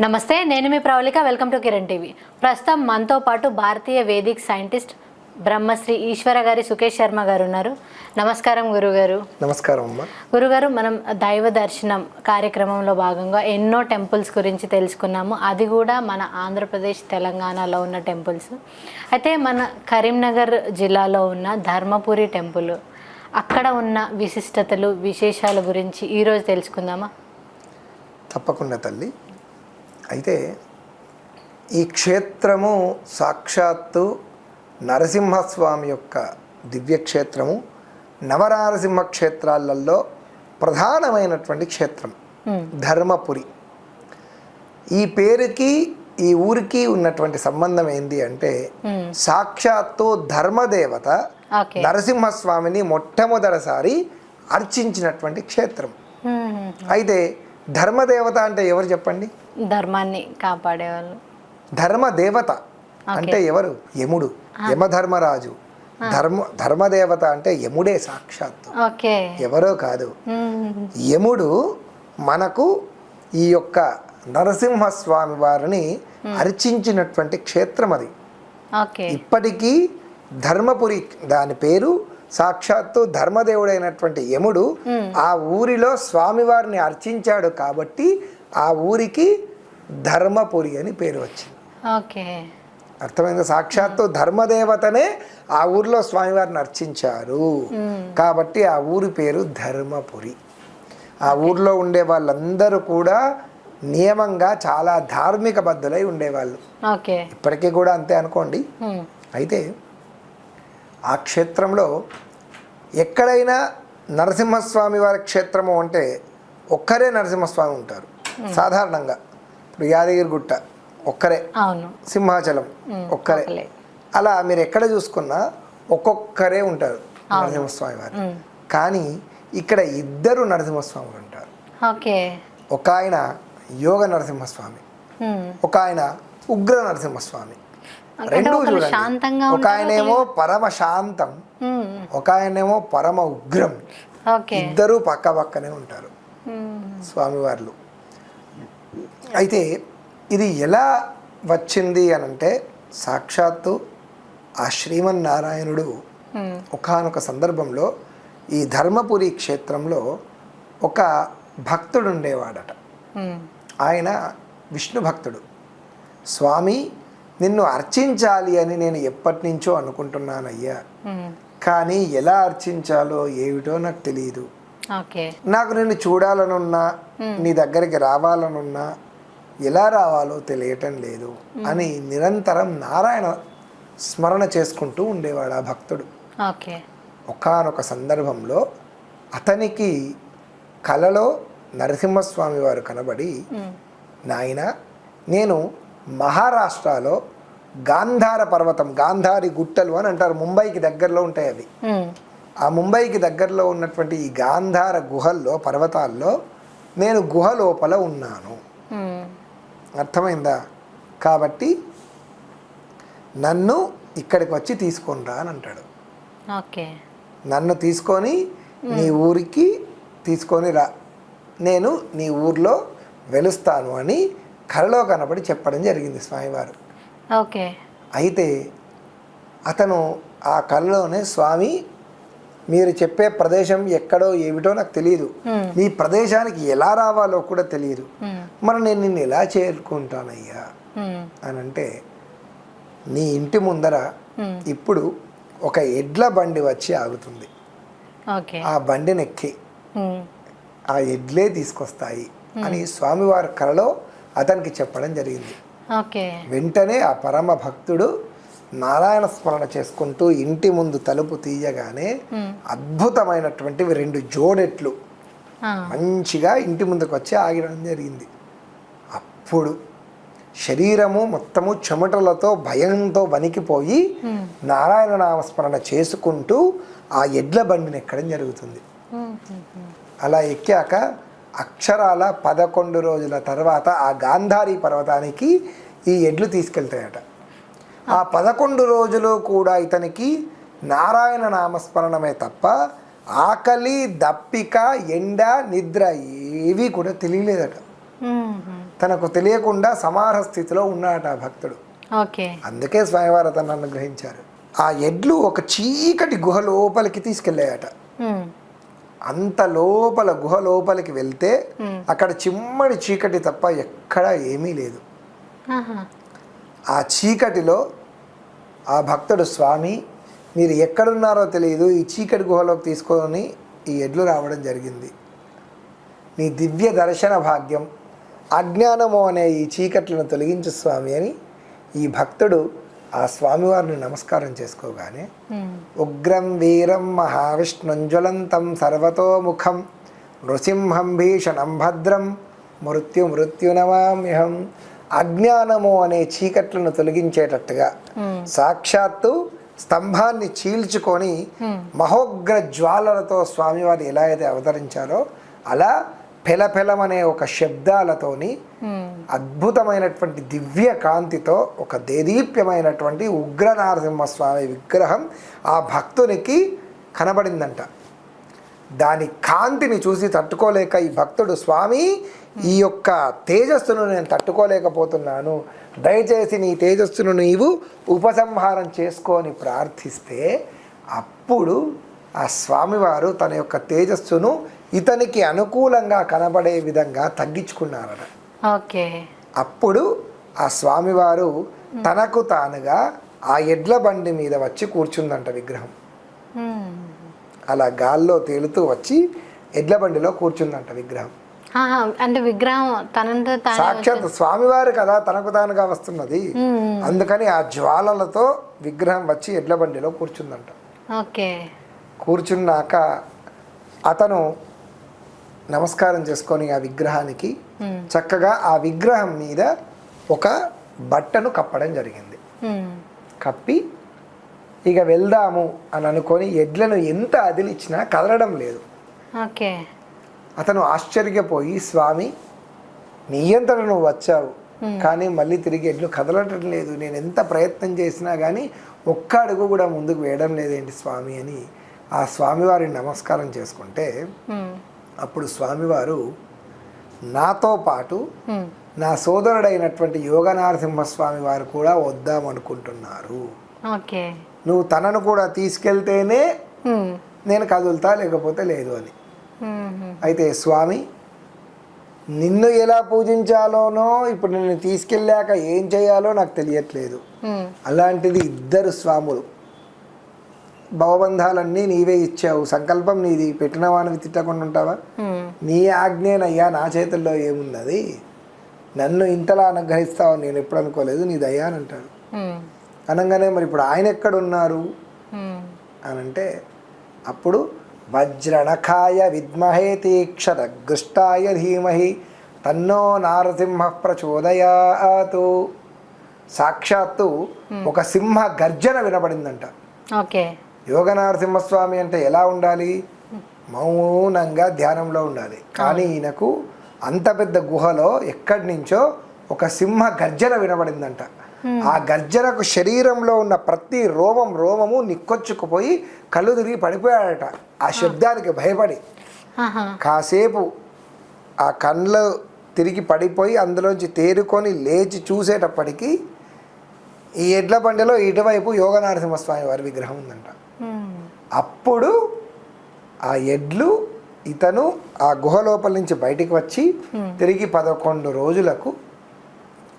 నమస్తే నేను మీ Pravallika. Welcome to Kiran TV. ప్రస్తుతం మనతో పాటు భారతీయ వేదిక్ సైంటిస్ట్ బ్రహ్మశ్రీ ఈశ్వర గారి సుకేష్ శర్మ గారు ఉన్నారు. నమస్కారం గురుగారు. నమస్కారం అమ్మ. గురుగారు మనం దైవ దర్శనం కార్యక్రమంలో భాగంగా ఎన్నో టెంపుల్స్ గురించి తెలుసుకున్నాము. అది కూడా మన ఆంధ్రప్రదేశ్ తెలంగాణలో ఉన్న టెంపుల్స్. అయితే మన కరీంనగర్ జిల్లాలో ఉన్న ధర్మపురి టెంపుల్ అక్కడ ఉన్న విశిష్టతలు విశేషాల గురించి ఈరోజు తెలుసుకుందామా? తప్పకుండా తల్లి. అయితే ఈ క్షేత్రము సాక్షాత్తు నరసింహస్వామి యొక్క దివ్యక్షేత్రము నవనారసింహ క్షేత్రాలలో ప్రధానమైనటువంటి క్షేత్రం ధర్మపురి. ఈ పేరుకి ఈ ఊరికి ఉన్నటువంటి సంబంధం ఏంది అంటే సాక్షాత్తు ధర్మదేవత నరసింహస్వామిని మొట్టమొదటిసారి అర్చించినటువంటి క్షేత్రం. అయితే ధర్మదేవత అంటే ఎవరు చెప్పండి? ధర్మాన్ని కాపాడేవాళ్ళు. ధర్మదేవత అంటే ఎవరు? యముడు. యమధర్మరాజు. ధర్మ ధర్మదేవత అంటే యముడే సాక్షాత్తు. ఎవరో కాదు. యముడు మనకు ఈ యొక్క నరసింహస్వామి వారిని అర్చించినటువంటి క్షేత్రం అది. ఇప్పటికీ ధర్మపురి దాని పేరు సాక్షాత్తు ధర్మదేవుడైనటువంటి యముడు ఆ ఊరిలో స్వామివారిని అర్చించాడు కాబట్టి ఆ ఊరికి ధర్మపురి అని పేరు వచ్చింది. ఓకే. అర్థమైంది? సాక్షాత్తు ధర్మదేవతనే ఆ ఊరిలో స్వామివారిని అర్చించారు. కాబట్టి ఆ ఊరి పేరు ధర్మపురి. ఆ ఊర్లో ఉండే వాళ్ళందరూ కూడా నియమంగా చాలా ధార్మిక బద్ధులై ఉండేవాళ్ళు. ఇప్పటికీ కూడా అంతే అనుకోండి. అయితే ఆ క్షేత్రంలో ఎక్కడైనా నరసింహస్వామి వారి క్షేత్రము అంటే ఒక్కరే నరసింహస్వామి ఉంటారు. సాధారణంగా ఇప్పుడు యాదగిరి గుట్ట ఒక్కరే. అవును. సింహాచలం ఒక్కరే. అలా మీరు ఎక్కడ చూసుకున్నా ఒక్కొక్కరే ఉంటారు నరసింహస్వామి వారు. కానీ ఇక్కడ ఇద్దరు నరసింహస్వాములు ఉంటారు. ఒక ఆయన యోగ నరసింహస్వామి. ఒక ఆయన ఉగ్ర నరసింహస్వామి. రెండు చూడండి. ఒక ఆయనేమో పరమ శాంతం. ఒక ఆయనేమో పరమ ఉగ్రం. ఇద్దరూ పక్క పక్కనే ఉంటారు. స్వామివార్లు. అయితే ఇది ఎలా వచ్చింది అని అంటే సాక్షాత్తు ఆ శ్రీమన్నారాయణుడు. ఒకానొక సందర్భంలో ఈ ధర్మపురి క్షేత్రంలో ఒక భక్తుడు ఉండేవాడట. ఆయన విష్ణు భక్తుడు స్వామి నిన్ను అర్చించాలి అని నేను ఎప్పటి నుంచో అనుకుంటున్నానయ్యా. కానీ ఎలా అర్చించాలో ఏమిటో నాకు తెలియదు నాకు నిన్ను చూడాలనున్నా నీ దగ్గరికి రావాలనున్నా ఎలా రావాలో తెలియటం లేదు అని నిరంతరం నారాయణ స్మరణ చేసుకుంటూ ఉండేవాడు ఆ భక్తుడు. ఒకానొక సందర్భంలో అతనికి కలలో నరసింహస్వామి వారు కనబడి మ్మ్. నాయన నేను మహారాష్ట్రలో గాంధార పర్వతం గాంధారి గుట్టలు అని అంటారు ముంబైకి దగ్గరలో ఉంటాయి అవి. ఆ ముంబైకి దగ్గరలో ఉన్నటువంటి ఈ గాంధార గుహల్లో పర్వతాల్లో నేను గుహ లోపల ఉన్నాను. మ్మ్. అర్థమైందా? కాబట్టి నన్ను ఇక్కడికి వచ్చి తీసుకొని రా అని అంటాడు. ఓకే. నన్ను తీసుకొని నీ ఊరికి తీసుకొని రా. నేను నీ ఊర్లో వెలుస్తాను అని కలలో కనబడి చెప్పడం జరిగింది స్వామివారు. ఓకే. అయితే అతను ఆ కళలోనే స్వామి మీరు చెప్పే ప్రదేశం ఎక్కడో ఏమిటో నాకు తెలియదు. మీ ప్రదేశానికి ఎలా రావాలో కూడా తెలియదు. మరి నేను నిన్ను ఎలా చేరుకుంటానయ్యా. అని అంటే నీ ఇంటి ముందర. ఇప్పుడు ఒక ఎడ్ల బండి వచ్చి ఆగుతుంది ఆ బండిని ఎక్కి మ్మ్. ఆ ఎడ్లే తీసుకొస్తాయి అని స్వామివారి కళలో అతనికి చెప్పడం జరిగింది వెంటనే ఆ పరమ భక్తుడు నారాయణ స్మరణ చేసుకుంటూ ఇంటి ముందు తలుపు తీయగానే మ్మ్. అద్భుతమైనటువంటివి రెండు జోడెట్లు. మంచిగా ఇంటి ముందుకు వచ్చి ఆగిడం జరిగింది అప్పుడు శరీరము మొత్తము చెమటలతో భయంతో వణికిపోయి. నారాయణ నామస్మరణ చేసుకుంటూ ఆ ఎడ్ల బండిని ఎక్కడం జరుగుతుంది. అలా ఎక్కాక అక్షరాల పదకొండు రోజుల తర్వాత ఆ గాంధారి పర్వతానికి ఈ ఎడ్లు తీసుకెళ్తాయట ఆ పదకొండు రోజులు కూడా ఇతనికి నారాయణ నామస్మరణమే తప్ప ఆకలి దప్పిక ఎండ నిద్ర ఏవి కూడా తెలియలేదట. తనకు తెలియకుండా సమార స్థితిలో ఉన్నాడట ఆ భక్తుడు. అందుకే స్వామివారు అతను అనుగ్రహించారు. ఆ ఎడ్లు ఒక చీకటి గుహ లోపలికి తీసుకెళ్ళాయట. అంత లోపల గుహ లోపలికి వెళ్తే అక్కడ చిమ్మడి చీకటి తప్ప ఎక్కడా ఏమీ లేదు. ఆ చీకటిలో ఆ భక్తుడు స్వామి మీరు ఎక్కడున్నారో తెలియదు ఈ చీకటి గుహలోకి తీసుకొని ఈ ఎడ్లు రావడం జరిగింది. నీ దివ్య దర్శన భాగ్యం అజ్ఞానము అనే ఈ చీకట్లను తొలగించు స్వామి అని ఈ భక్తుడు ఆ స్వామివారిని నమస్కారం చేసుకోగానే ఉమ్, ఉగ్రం వీరం మహావిష్ణుంజ్వలంతం సర్వతోముఖం నృసింహం భీషణం భద్రం మృత్యు మృత్యునమామ్యహం అజ్ఞానము అనే చీకట్లను తొలగించేటట్టుగా సాక్షాత్తు స్తంభాన్ని చీల్చుకొని మహోగ్ర జ్వాలలతో స్వామివారు ఎలా అయితే అవతరించారో అలా పెలపెలమనే ఒక శబ్దాలతోని అద్భుతమైనటువంటి దివ్య కాంతితో ఒక దేదీప్యమైనటువంటి ఉగ్ర నరసింహస్వామి విగ్రహం ఆ భక్తునికి కనబడిందంట. దాని కాంతిని చూసి తట్టుకోలేక ఈ భక్తుడు స్వామి ఈ యొక్క తేజస్సును నేను తట్టుకోలేకపోతున్నాను. దయచేసి నీ తేజస్సును నీవు ఉపసంహారం చేసుకొని ప్రార్థిస్తే అప్పుడు ఆ స్వామివారు తన యొక్క తేజస్సును ఇతనికి అనుకూలంగా కనబడే విధంగా తగ్గించుకున్నారట. ఓకే. అప్పుడు ఆ స్వామివారు తనకు తానుగా ఆ ఎడ్ల బండి మీద వచ్చి కూర్చుందంట విగ్రహం. అలా గాల్లో తేలుతూ వచ్చి ఎడ్ల బండిలో కూర్చుందంట విగ్రహం. అంటే విగ్రహం తనంత సాక్షాత్ స్వామివారు కదా తనకు తానుగా వస్తున్నది. అందుకని ఆ జ్వాలలతో విగ్రహం వచ్చి ఎడ్ల బండిలో కూర్చుందంట. ఓకే. కూర్చున్నాక అతను నమస్కారం చేసుకొని ఆ విగ్రహానికి చక్కగా ఆ విగ్రహం మీద ఒక బట్టను కప్పడం జరిగింది. కప్పి ఇక వెళ్దాము అని అనుకొని ఎడ్లను ఎంత అదిలిచ్చినా కదలడం లేదు. ఓకే. అతను ఆశ్చర్యపోయి స్వామి నీ అంతట నువ్వు వచ్చావు. కానీ మళ్ళీ తిరిగి ఎడ్లు కదలటం లేదు. నేను ఎంత ప్రయత్నం చేసినా కానీ ఒక్క అడుగు కూడా ముందుకు వేయడం లేదేంటి స్వామి అని ఆ స్వామివారిని నమస్కారం చేసుకుంటే అప్పుడు స్వామివారు నాతో పాటు నా సోదరుడైనటువంటి యోగనారసింహస్వామి వారు కూడా వద్దామనుకుంటున్నారు. ఓకే. నువ్వు తనను కూడా తీసుకెళ్తేనే నేను కదులుతా లేకపోతే లేదు అని. అయితే స్వామి నిన్ను ఎలా పూజించాలోనో ఇప్పుడు నిన్ను తీసుకెళ్ళాక ఏం చేయాలో నాకు తెలియట్లేదు. అలాంటిది ఇద్దరు స్వాములు. భవబంధాలన్నీ నీవే ఇచ్చావు. సంకల్పం నీది. పెట్టిన వాడిని తిట్టకుండా ఉంటావా? నీ ఆజ్ఞేనయ్యా నా చేతుల్లో ఏమున్నది? నన్ను ఇంతలా అనుగ్రహిస్తావు నేను ఎప్పుడు అనుకోలేదు. నీ దయ్యా అని అంటాడు. అనగానే మరి ఇప్పుడు ఆయన ఎక్కడున్నారు? అని అంటే అప్పుడు వజ్రణఖాయ విద్మహే తీక్షర గృష్టాయ ధీమహి తన్నో నారసింహ ప్రచోదయాతు. సాక్షాత్తు ఒక సింహ గర్జన వినబడిందంట. ఓకే. యోగ నరసింహస్వామి అంటే ఎలా ఉండాలి? మౌనంగా ధ్యానంలో ఉండాలి. కానీ ఈయనకు అంత పెద్ద గుహలో ఎక్కడి నుంచో ఒక సింహ గర్జన వినబడిందంట. ఆ గర్జనకు శరీరంలో ఉన్న ప్రతి రోమం రోమము నిక్కొచ్చుకుపోయి కళ్ళు తిరిగి పడిపోయాడట. ఆ శబ్దానికి భయపడి. కాసేపు ఆ కళ్ళు తిరిగి పడిపోయి అందులోంచి తేరుకొని లేచి చూసేటప్పటికి ఈ ఎడ్ల బండిలో ఇటువైపు యోగ నరసింహస్వామి వారి విగ్రహం ఉందంట. అప్పుడు ఆ ఎడ్లు ఇతను ఆ గుహ లోపల నుంచి బయటికి వచ్చి తిరిగి పదకొండు రోజులకు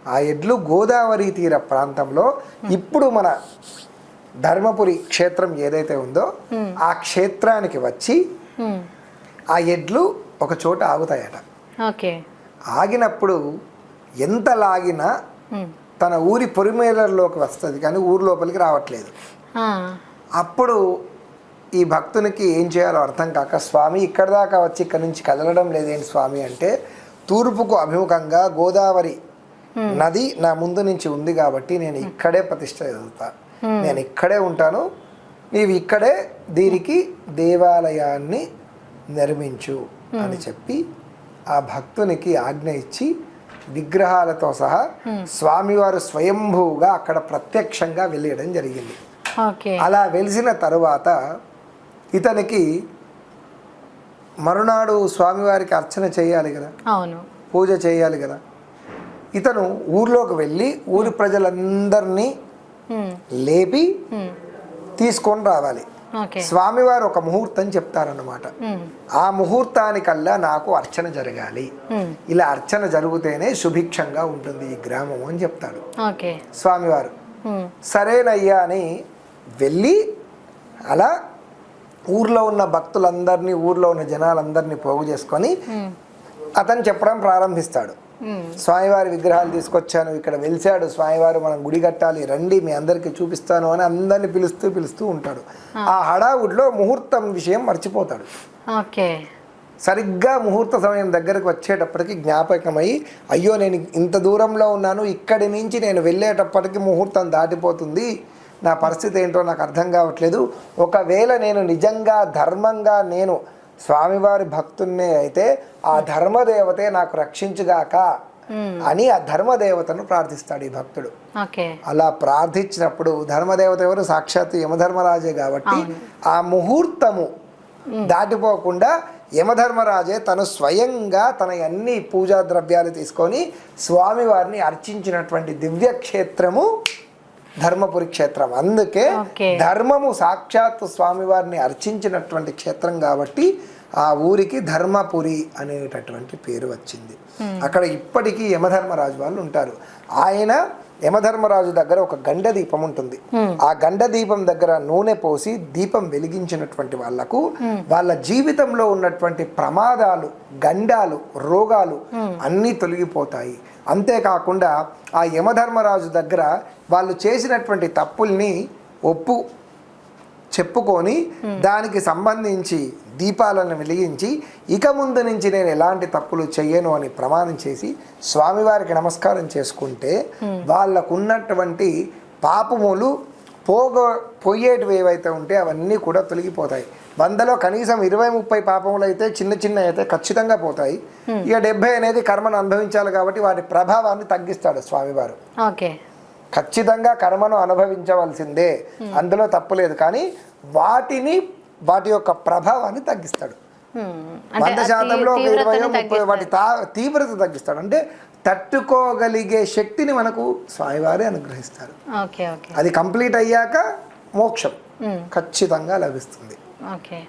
ఆ ఎడ్లు గోదావరి తీర ప్రాంతంలో ఇప్పుడు మన ధర్మపురి క్షేత్రం ఏదైతే ఉందో ఆ క్షేత్రానికి వచ్చి ఉమ్, ఆ ఎడ్లు ఒక చోట ఆగుతాయట. ఓకే. ఆగినప్పుడు ఎంత లాగినా తన ఊరి పొరిమేలలోకి వస్తుంది కానీ ఊరి లోపలికి రావట్లేదు. అప్పుడు ఈ భక్తునికి ఏం చేయాలో అర్థం కాక స్వామి ఇక్కడ దాకా వచ్చి ఇక్కడ నుంచి కదలడం లేదేంటి స్వామి అంటే తూర్పుకు అభిముఖంగా గోదావరి నది నా ముందు నుంచి ఉంది కాబట్టి నేను ఇక్కడే ప్రతిష్ట చదువుతా నేను ఇక్కడే ఉంటాను. నీవు ఇక్కడే దీనికి దేవాలయాన్ని నిర్మించు అని చెప్పి ఆ భక్తునికి ఆజ్ఞ ఇచ్చి విగ్రహాలతో సహా స్వామివారు స్వయంభూగా అక్కడ ప్రత్యక్షంగా వెళ్ళడం జరిగింది. అలా వెలిసిన తరువాత ఇతనికి మరునాడు స్వామివారికి అర్చన చేయాలి కదా? పూజ చేయాలి కదా? ఇతను ఊర్లోకి వెళ్ళి ఊరి ప్రజలందరినీ ఉమ్, లేపి ఉమ్, తీసుకొని రావాలి. స్వామివారు ఒక ముహూర్తం చెప్తారన్నమాట. ఆ ముహూర్తానికల్లా నాకు అర్చన జరగాలి. ఇలా అర్చన జరిగితేనే సుభిక్షంగా ఉంటుంది ఈ గ్రామం అని చెప్తాడు. స్వామివారు. సరేనయ్యా అని వెళ్ళి అలా ఊర్లో ఉన్న భక్తులందరినీ ఊర్లో ఉన్న జనాలందరినీ పోగు చేసుకొని అతను చెప్పడం ప్రారంభిస్తాడు. స్వామివారి విగ్రహాలు తీసుకొచ్చాను ఇక్కడ వెలిశాడు. స్వామివారు మనం గుడి కట్టాలి రండి మీ అందరికీ చూపిస్తాను అని అందరిని పిలుస్తూ పిలుస్తూ ఉంటాడు. ఆ. హడావుడిలో ముహూర్తం విషయం మర్చిపోతాడు. ఓకే. సరిగ్గా ముహూర్త సమయం దగ్గరకు వచ్చేటప్పటికి జ్ఞాపకమై అయ్యో నేను ఇంత దూరంలో ఉన్నాను ఇక్కడి నుంచి నేను వెళ్ళేటప్పటికి ముహూర్తం దాటిపోతుంది. నా పరిస్థితి ఏంటో నాకు అర్థం కావట్లేదు. ఒకవేళ నేను నిజంగా ధర్మంగా నేను స్వామివారి భక్తున్నే అయితే ఆ ధర్మదేవతే నాకు రక్షించుగాక అని ఆ ధర్మదేవతను ప్రార్థిస్తాడు ఈ భక్తుడు. అలా ప్రార్థించినప్పుడు ధర్మదేవత ఎవరు? సాక్షాత్ యమధర్మరాజే కాబట్టి ఆ ముహూర్తము దాటిపోకుండా యమధర్మరాజే తను స్వయంగా తన అన్ని పూజా ద్రవ్యాలు తీసుకొని స్వామివారిని అర్చించినటువంటి దివ్య క్షేత్రము ధర్మపురి క్షేత్రం. అందుకే. ధర్మము సాక్షాత్ స్వామివారిని అర్చించినటువంటి క్షేత్రం కాబట్టి ఆ ఊరికి ధర్మపురి అనేటటువంటి పేరు వచ్చింది. అక్కడ ఇప్పటికీ యమధర్మరాజు వాళ్ళు ఉంటారు. ఆయన యమధర్మరాజు దగ్గర ఒక గండ దీపం ఉంటుంది. ఆ గండ దీపం దగ్గర నూనె పోసి దీపం వెలిగించినటువంటి వాళ్ళకు వాళ్ళ జీవితంలో ఉన్నటువంటి ప్రమాదాలు గండాలు రోగాలు అన్నీ తొలగిపోతాయి. అంతేకాకుండా ఆ యమధర్మరాజు దగ్గర వాళ్ళు చేసినటువంటి తప్పుల్ని ఒప్పు చెప్పుకొని దానికి సంబంధించి దీపాలను వెలిగించి ఇక ముందు నుంచి నేను ఎలాంటి తప్పులు చెయ్యను అని ప్రమాణం చేసి స్వామివారికి నమస్కారం చేసుకుంటే వాళ్ళకు ఉన్నటువంటి పాపములు పోగ పోయేటివి ఏవైతే ఉంటే అవన్నీ కూడా తొలగిపోతాయి. వందలో కనీసం ఇరవై ముప్పై పాపములు అయితే చిన్న చిన్న అయితే ఖచ్చితంగా పోతాయి. ఇక డెబ్బై అనేది కర్మను అనుభవించాలి కాబట్టి వాటి ప్రభావాన్ని తగ్గిస్తాడు స్వామివారు. ఓకే. ఖచ్చితంగా కర్మను అనుభవించవలసిందే. అందులో తప్పులేదు కానీ వాటిని వాటి యొక్క ప్రభావాన్ని తగ్గిస్తాడు. వంద శాతంలో ఒక ముప్పై. వాటి తా- తీవ్రత తగ్గిస్తాడు. అంటే తట్టుకోగలిగే శక్తిని మనకు స్వామివారే అనుగ్రహిస్తారు. అది కంప్లీట్ అయ్యాక మోక్షం ఖచ్చితంగా లభిస్తుంది. ఓకే.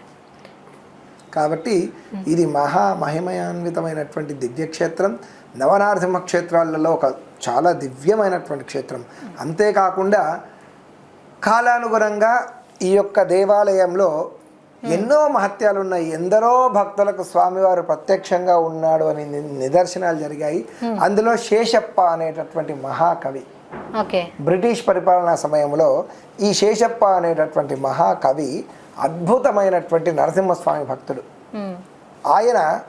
కాబట్టి ఇది మహా మహిమయాన్వితమైనటువంటి దివ్యక్షేత్రం. నవనారసింహ క్షేత్రాలలో ఒక చాలా దివ్యమైనటువంటి క్షేత్రం. అంతేకాకుండా కాలానుగుణంగా ఈ యొక్క దేవాలయంలో ఎన్నో మహత్యాలు ఉన్నాయి ఎందరో భక్తులకు స్వామివారు ప్రత్యక్షంగా ఉన్నాడు అని నిదర్శనాలు జరిగాయి. అందులో శేషప్ప అనేటటువంటి మహాకవి. ఓకే. బ్రిటిష్ పరిపాలనా సమయంలో ఈ శేషప్ప అనేటటువంటి మహాకవి అద్భుతమైనటువంటి నరసింహస్వామి భక్తుడు. ఉమ్, ఆయన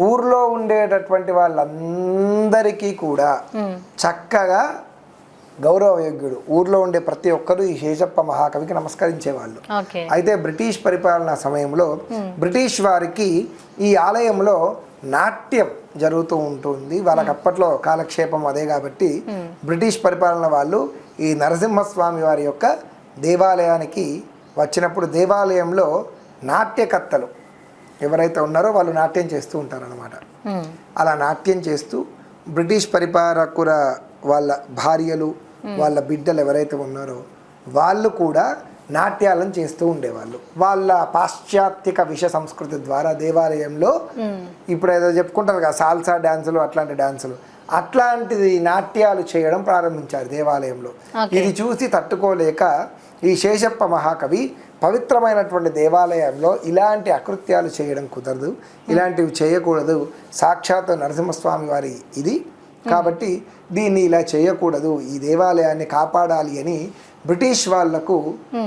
ఊర్లో ఉండేటటువంటి వాళ్ళందరికీ కూడా చక్కగా గౌరవయోగ్యుడు. ఊర్లో ఉండే ప్రతి ఒక్కరూ ఈ శేషప్ప మహాకవికి నమస్కరించేవాళ్ళు. అయితే బ్రిటిష్ పరిపాలనా సమయంలో బ్రిటిష్ వారికి ఈ ఆలయంలో నాట్యం జరుగుతూ ఉంటుంది. వాళ్ళకి అప్పట్లో కాలక్షేపం అదే కాబట్టి బ్రిటిష్ పరిపాలన వాళ్ళు ఈ నరసింహస్వామి వారి యొక్క దేవాలయానికి వచ్చినప్పుడు దేవాలయంలో నాట్యకర్తలు ఎవరైతే ఉన్నారో వాళ్ళు నాట్యం చేస్తూ ఉంటారన్నమాట. ఉమ్, అలా నాట్యం చేస్తూ బ్రిటిష్ పరిపాలకుల వాళ్ళ భార్యలు వాళ్ళ బిడ్డలు ఎవరైతే ఉన్నారో వాళ్ళు కూడా నాట్యాలను చేస్తూ ఉండేవాళ్ళు. వాళ్ళ పాశ్చాత్యక విష సంస్కృతి ద్వారా దేవాలయంలో ఇప్పుడు ఏదో చెప్పుకుంటారు కదా సాల్సా డ్యాన్సులు అట్లాంటి డ్యాన్సులు అట్లాంటిది నాట్యాలు చేయడం ప్రారంభించారు దేవాలయంలో. ఇది చూసి తట్టుకోలేక ఈ శేషప్ప మహాకవి పవిత్రమైనటువంటి దేవాలయంలో ఇలాంటి అకృత్యాలు చేయడం కుదరదు. ఇలాంటివి చేయకూడదు. సాక్షాత్ నరసింహస్వామి వారి ఇది. కాబట్టి దీన్ని ఇలా చేయకూడదు ఈ దేవాలయాన్ని కాపాడాలి అని బ్రిటిష్ వాళ్ళకు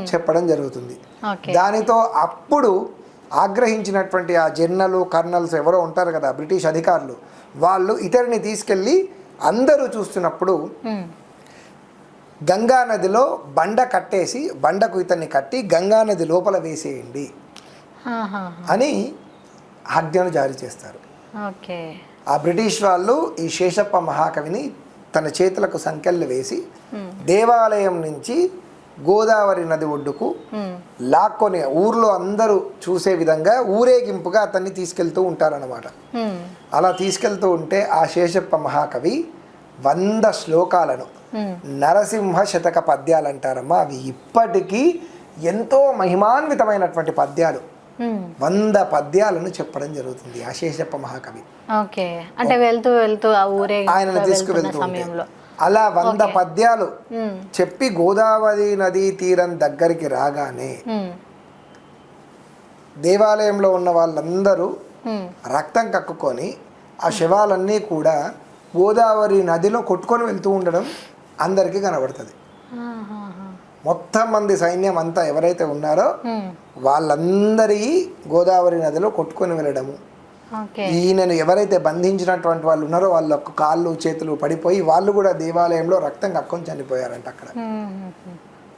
చెప్పడం జరుగుతుంది. దానితో అప్పుడు ఆగ్రహించినటువంటి ఆ జెన్నలు కర్నల్స్ ఎవరో ఉంటారు కదా బ్రిటిష్ అధికారులు వాళ్ళు ఇతరిని తీసుకెళ్ళి అందరూ చూస్తున్నప్పుడు ఉమ్, గంగా నదిలో బండ కట్టేసి బండకు ఇతన్ని కట్టి గంగా నది లోపల వేసేయండి అని ఆజ్ఞను జారీ చేస్తారు. ఓకే ఆ బ్రిటిష్ వాళ్ళు ఈ శేషప్ప మహాకవిని తన చేతులకు సంకెళ్ళు వేసి దేవాలయం నుంచి గోదావరి నది ఒడ్డుకు ఉమ్, లాక్కొని ఊర్లో అందరూ చూసే విధంగా ఊరేగింపుగా అతన్ని తీసుకెళ్తూ ఉంటారన్నమాట. ఉమ్, అలా తీసుకెళ్తూ ఉంటే ఆ శేషప్ప మహాకవి వంద శ్లోకాలను నరసింహ శతక పద్యాలు అంటారమ్మా అవి ఇప్పటికీ ఎంతో మహిమాన్వితమైనటువంటి పద్యాలు. వంద పద్యాలను చెప్పడం జరుగుతుంది అశేషప్ప మహాకవి ఓకే అంటే వెళ్తూ వెళ్తూ ఆ ఊరే వెళ్తున్న తీసుకువెళ్తూ. సమయంలో అలా వంద పద్యాలు. చెప్పి గోదావరి నదీ తీరం దగ్గరికి రాగానే. దేవాలయంలో ఉన్న వాళ్ళందరూ. రక్తం కక్కుకొని ఆ శవాలన్నీ కూడా గోదావరి నదిలో కొట్టుకొని వెళ్తూ ఉండడం అందరికీ కనబడుతుంది. మొత్తం మంది సైన్యం అంతా ఎవరైతే ఉన్నారో. వాళ్ళందరి గోదావరి నదిలో కొట్టుకొని వెళ్ళడము ఈయనను ఎవరైతే బంధించినటువంటి వాళ్ళు ఉన్నారో వాళ్ళ కాళ్ళు చేతులు పడిపోయి వాళ్ళు కూడా దేవాలయంలో రక్తం కక్కుని చనిపోయారంట అక్కడ.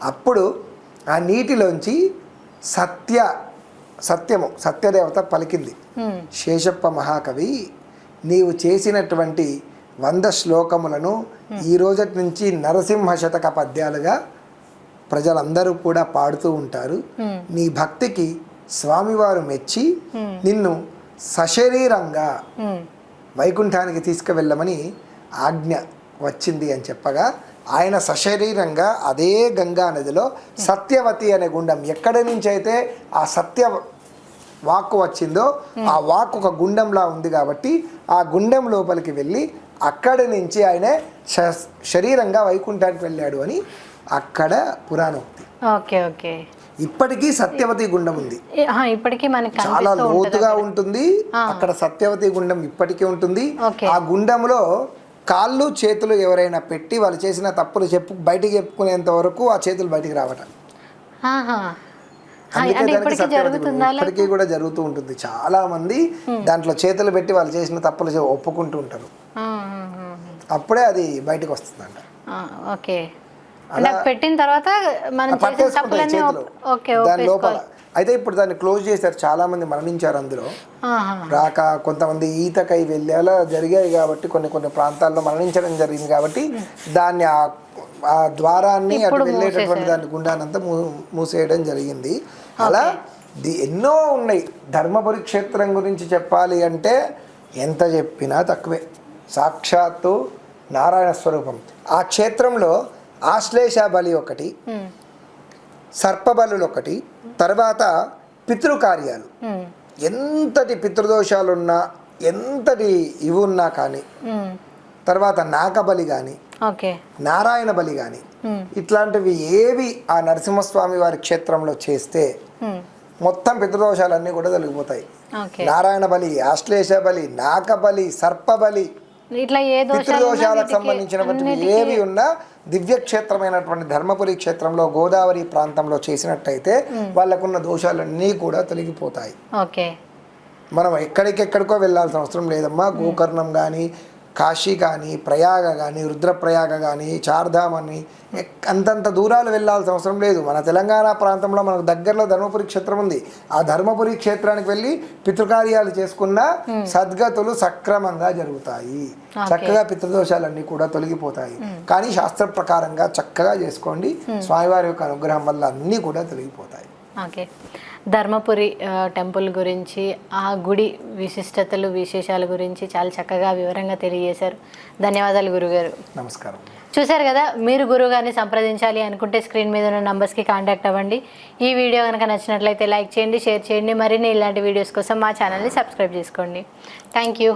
అప్పుడు ఆ నీటిలోంచి సత్య సత్యము సత్యదేవత పలికింది. శేషప్ప మహాకవి నీవు చేసినటువంటి వంద శ్లోకములను ఈ రోజటి నుంచి నరసింహ శతక పద్యాలుగా ప్రజలందరూ కూడా పాడుతూ ఉంటారు. నీ భక్తికి స్వామివారు మెచ్చి నిన్ను సశరీరంగా. వైకుంఠానికి తీసుకువెళ్ళమని ఆజ్ఞ వచ్చింది అని చెప్పగా ఆయన సశరీరంగా అదే గంగా నదిలో సత్యవతి అనే గుండం ఎక్కడి నుంచి అయితే ఆ సత్య వాక్కు వచ్చిందో ఆ వాక్ ఒక గుండంలా ఉంది కాబట్టి ఆ గుండం లోపలికి వెళ్ళి అక్కడి నుంచి ఆయన శరీరంగా వైకుంఠానికి వెళ్ళాడు అని అక్కడ పురాణోక్తి. Okay okay. ఇప్పటికీ సత్యవతి గుండం ఉంది. ఇప్పటికీ మనకి చాలా లోతుగా ఉంటుంది. అక్కడ సత్యవతి గుండం ఇప్పటికీ ఉంటుంది. ఆ గుండంలో కాళ్ళు చేతులు ఎవరైనా పెట్టి వాళ్ళు చేసిన తప్పులు చెప్పు బయటికి చెప్పుకునేంత వరకు ఆ చేతులు బయటికి రావట. ఇప్పటికీ కూడా జరుగుతూ ఉంటుంది. చాలా మంది దాంట్లో చేతులు పెట్టి వాళ్ళు చేసిన తప్పులు ఒప్పుకుంటూ ఉంటారు. అప్పుడే అది బయటకు వస్తుందంట. ఓకే. పెట్టిన తర్వాత మనం దాని లోపల అయితే ఇప్పుడు దాన్ని క్లోజ్ చేశారు చాలా మంది మరణించారు అందులో. రాక కొంతమంది ఈతకై వెళ్ళి అలా జరిగాయి కాబట్టి కొన్ని కొన్ని ప్రాంతాల్లో మరణించడం జరిగింది కాబట్టి దాన్ని ఆ ద్వారాన్ని అటు వెళ్ళేటటువంటి దాని గుండానంతా మూసేయడం జరిగింది. అలా ది ఎన్నో ఉన్నాయి. ధర్మపురి క్షేత్రం గురించి చెప్పాలి అంటే ఎంత చెప్పినా తక్కువే. సాక్షాత్తు నారాయణ స్వరూపం. ఆ క్షేత్రంలో ఆశ్లేష బలి ఒకటి మ్మ్. సర్పబలులు ఒకటి తర్వాత పితృకార్యాలు. ఎంతటి పితృదోషాలున్నా ఎంతటి ఇవి ఉన్నా కానీ. తర్వాత నాకబలి కానీ నారాయణ బలి కానీ. ఇట్లాంటివి ఏవి ఆ నరసింహస్వామి వారి క్షేత్రంలో చేస్తే. మొత్తం పితృదోషాలన్నీ కూడా తొలగిపోతాయి నారాయణ బలి ఆశ్లేష బలి నాకబలి సర్పబలి ఇట్లా ఏ పితృదోషాలకు సంబంధించినటువంటి ఏవి ఉన్నా దివ్య క్షేత్రమైనటువంటి ధర్మపురి క్షేత్రంలో గోదావరి ప్రాంతంలో చేసినట్టయితే వాళ్ళకున్న దోషాలన్నీ కూడా తొలగిపోతాయి. ఓకే. మనం ఎక్కడికెక్కడికో వెళ్ళాల్సిన అవసరం లేదమ్మా. గోకర్ణం కానీ కాశీ కానీ ప్రయాగ కానీ రుద్రప్రయాగ కానీ చార్ధామ్ అని అంతంత దూరాలు వెళ్ళాల్సిన అవసరం లేదు. మన తెలంగాణ ప్రాంతంలో మనకు దగ్గరలో ధర్మపురి క్షేత్రం ఉంది. ఆ ధర్మపురి క్షేత్రానికి వెళ్ళి పితృకార్యాలు చేసుకున్న సద్గతులు సక్రమంగా జరుగుతాయి. చక్కగా పితృదోషాలన్నీ కూడా తొలగిపోతాయి. కానీ శాస్త్ర ప్రకారంగా చక్కగా చేసుకోండి. స్వామివారి యొక్క అనుగ్రహం వల్ల అన్నీ కూడా తొలగిపోతాయి. ఓకే. ధర్మపురి టెంపుల్ గురించి ఆ గుడి విశిష్టతలు విశేషాల గురించి చాలా చక్కగా వివరంగా తెలియజేశారు. ధన్యవాదాలు గురుగారు. నమస్కారం. చూశారు కదా మీరు గురువుగారిని సంప్రదించాలి అనుకుంటే స్క్రీన్ మీద ఉన్న నంబర్స్కి కాంటాక్ట్ అవ్వండి. ఈ వీడియో కనుక నచ్చినట్లయితే లైక్ చేయండి షేర్ చేయండి. మరిన్ని ఇలాంటి వీడియోస్ కోసం మా ఛానల్ని సబ్స్క్రైబ్ చేసుకోండి. Thank you.